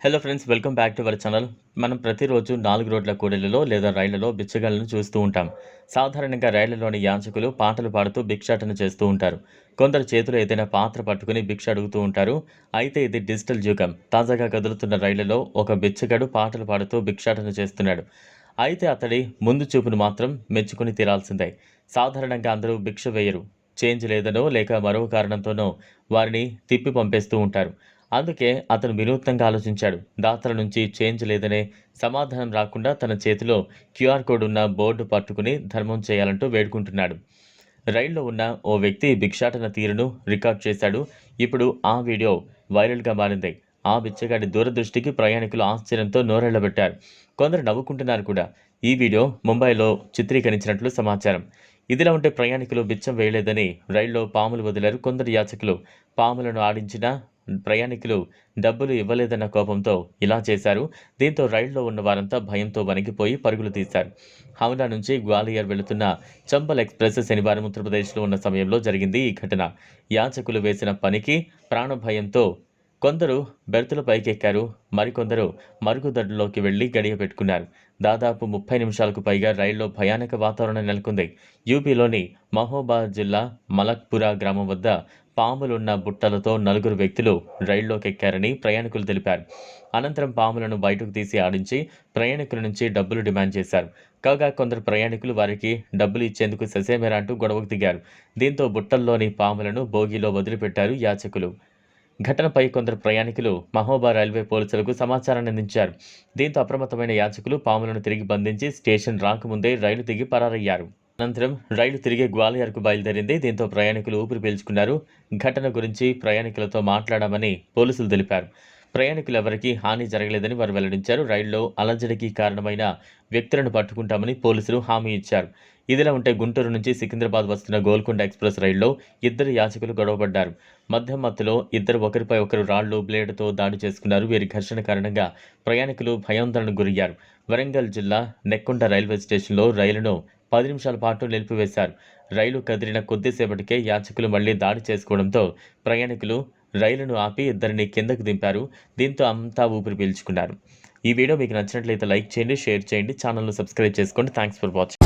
Hello friends welcome back to our channel మనం ప్రతిరోజు నాలుగు రోడ్ల కూడలిలో లేదా రైళ్ళలో బిచ్చగాళ్ళను చూస్తూ ఉంటాం. సాధారణంగా రైళ్ళలోని యాచకులు పాటలు పాడుతూ భిక్షాటన చేస్తూ ఉంటారు. కొందరు చేతులు ఏదైనా పాత్ర పట్టుకుని భిక్ష అడుగుతూ ఉంటారు. అయితే ఇది డిజిటల్ యుగం. తాజాగా కదులుతున్న రైళ్ళలో ఒక బిచ్చగాడు పాటలు పాడుతూ భిక్షాటన చేస్తున్నాడు. అయితే అతడి ముందు చూపును మాత్రం మెచ్చుకుని తీరాల్సిందే. సాధారణంగా అందరూ భిక్ష వేయరు. చేంజ్ లేదనో లేక మరో కారణంతోనో వారిని తిప్పి పంపేస్తూ ఉంటారు. అందుకే అతను వినూత్నంగా ఆలోచించాడు. దాతల నుంచి చేంజ్ లేదనే సమాధానం రాకుండా తన చేతిలో క్యూఆర్ కోడ్ ఉన్న బోర్డు పట్టుకుని ధర్మం చేయాలంటూ వేడుకుంటున్నాడు. రైల్లో ఉన్న ఓ వ్యక్తి భిక్షాటన తీరును రికార్డ్ చేశాడు. ఇప్పుడు ఆ వీడియో వైరల్గా మారింది. ఆ బిచ్చగాడి దూరదృష్టికి ప్రయాణికులు ఆశ్చర్యంతో నోరెళ్ళబెట్టారు కొందరు నవ్వుకుంటున్నారు కూడా. ఈ వీడియో ముంబైలో చిత్రీకరించినట్లు సమాచారం. ఇదిలా ఉంటే ప్రయాణికులు బిచ్చం వేయలేదని రైల్లో పాములు వదిలారు కొందరు యాచకులు. పాములను ఆడించినా ప్రయాణికులు డబ్బులు ఇవ్వలేదన్న కోపంతో ఇలా చేశారు. దీంతో రైల్లో ఉన్న వారంతా భయంతో వణికిపోయి పరుగులు తీశారు. హౌలా నుంచి గ్వాలియర్ వెళుతున్న చంబల్ ఎక్స్ప్రెస్ శనివారం ఉత్తరప్రదేశ్లో ఉన్న సమయంలో జరిగింది ఈ ఘటన. యాచకులు వేసిన పనికి ప్రాణభయంతో కొందరు బెర్తుల పైకెక్కారు మరికొందరు మరుగుదొడ్లలోకి వెళ్ళి గడియ పెట్టుకున్నారు. దాదాపు ముప్పై నిమిషాలకు పైగా రైల్లో భయానక వాతావరణం నెలకొంది. యూపీలోని మహోబాద్ జిల్లా మలక్పురా గ్రామం వద్ద పాములున్న బుట్టలతో నలుగురు వ్యక్తులు రైల్లోకి ఎక్కారని ప్రయాణికులు తెలిపారు. అనంతరం పాములను బయటకు తీసి ఆడించి ప్రయాణికుల నుంచి డబ్బులు డిమాండ్ చేశారు. కాగా కొందరు ప్రయాణికులు వారికి డబ్బులు ఇచ్చేందుకు ససేమేరా అంటూ గొడవకు దిగారు. దీంతో బుట్టల్లోని పాములను బోగిలో వదిలిపెట్టారు యాచకులు. ఘటనపై కొందరు ప్రయాణికులు మహోబా రైల్వే పోలీసులకు సమాచారాన్ని అందించారు. దీంతో అప్రమత్తమైన యాచకులు పాములను తిరిగి బంధించి స్టేషన్ రాకముందే రైలు దిగి పరారయ్యారు. అనంతరం రైలు తిరిగి గ్వాలియర్కు బయలుదేరింది. దీంతో ప్రయాణికులు ఊపిరి పీల్చుకున్నారు. ఘటన గురించి ప్రయాణికులతో మాట్లాడామని పోలీసులు తెలిపారు. ప్రయాణికులు ఎవరికీ హాని జరగలేదని వారు వెల్లడించారు. రైల్లో అలజడికి కారణమైన వ్యక్తులను పట్టుకుంటామని పోలీసులు హామీ ఇచ్చారు. ఇదిలా ఉంటే గుంటూరు నుంచి సికింద్రాబాద్ వస్తున్న గోల్కొండ ఎక్స్ప్రెస్ రైల్లో ఇద్దరు యాచకులు గొడవపడ్డారు. మధ్య మత్తులో ఇద్దరు ఒకరిపై ఒకరు రాళ్ళు బ్లేడ్తో దాడి చేసుకున్నారు. వీరి ఘర్షణ కారణంగా ప్రయాణికులు భయాందోళనకు గురయ్యారు. వరంగల్ జిల్లా నెక్కొండ రైల్వే స్టేషన్లో రైలును పది నిమిషాల పాటు నిలిపివేశారు. రైలు కదిలిన కొద్దిసేపటికే యాచకులు మళ్ళీ దాడి చేసుకోవడంతో ప్రయాణికులు రైలును ఆపి ఇద్దరిని కిందకు దింపారు. దీంతో అంతా ఊపిరి పీల్చుకున్నారు. ఈ వీడియో మీకు నచ్చినట్లయితే లైక్ చేయండి షేర్ చేయండి ఛానల్ను సబ్స్క్రైబ్ చేసుకోండి. Thanks for watching